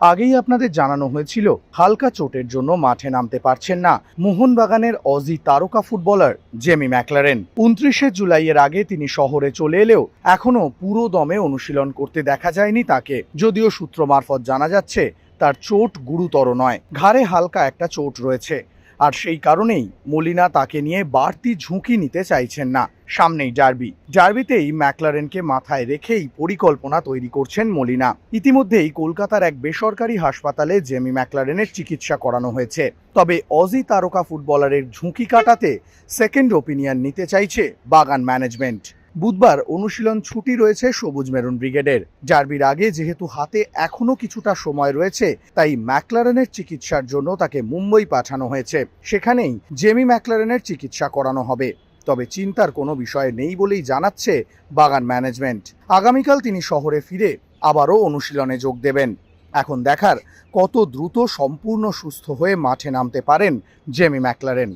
আগেই আপনাদের জানানো হয়েছিল, হালকা চোটের জন্য মাঠে নামতে পারছেন না মোহনবাগানের অজি তারকা ফুটবলার জেমি ম্যাকলারেন। উনত্রিশে জুলাইয়ের আগে তিনি শহরে চলে এলেও এখনও পুরো দমে অনুশীলন করতে দেখা যায়নি তাকে। যদিও সূত্র মারফত জানা যাচ্ছে, তার চোট গুরুতর নয়। ঘাড়ে হালকা একটা চোট রয়েছে। আর সেই কারণেই মলিনা তাকে নিয়ে বাড়তি ঝুঁকি নিতে চাইছেন না। সামনেই ডার্বি। ডার্বিতেই ম্যাকলারেনকে মাথায় রেখেই পরিকল্পনা তৈরি করছেন মলিনা। ইতিমধ্যেই কলকাতার এক বেসরকারি হাসপাতালে জেমি ম্যাকলারেনের চিকিৎসা করানো হয়েছে। তবে অজি তারকা ফুটবলারের ঝুঁকি কাটাতে সেকেন্ড ওপিনিয়ন নিতে চাইছে বাগান ম্যানেজমেন্ট। বুধবার অনুশীলন ছুটি রয়েছে সবুজ মেরুন ব্রিগেডের। ডার্বির আগে যেহেতু হাতে এখনও কিছুটা সময় রয়েছে, তাই ম্যাকলারেনের চিকিৎসার জন্য তাকে মুম্বই পাঠানো হয়েছে। সেখানেই জেমি ম্যাকলারেনের চিকিৎসা করানো হবে। তবে চিন্তার কোনো বিষয় নেই বলেই জানাচ্ছে বাগান ম্যানেজমেন্ট। আগামীকাল তিনি শহরে ফিরে আবারও অনুশীলনে যোগ দেবেন। এখন দেখার কত দ্রুত সম্পূর্ণ সুস্থ হয়ে মাঠে নামতে পারেন জেমি ম্যাকলারেন।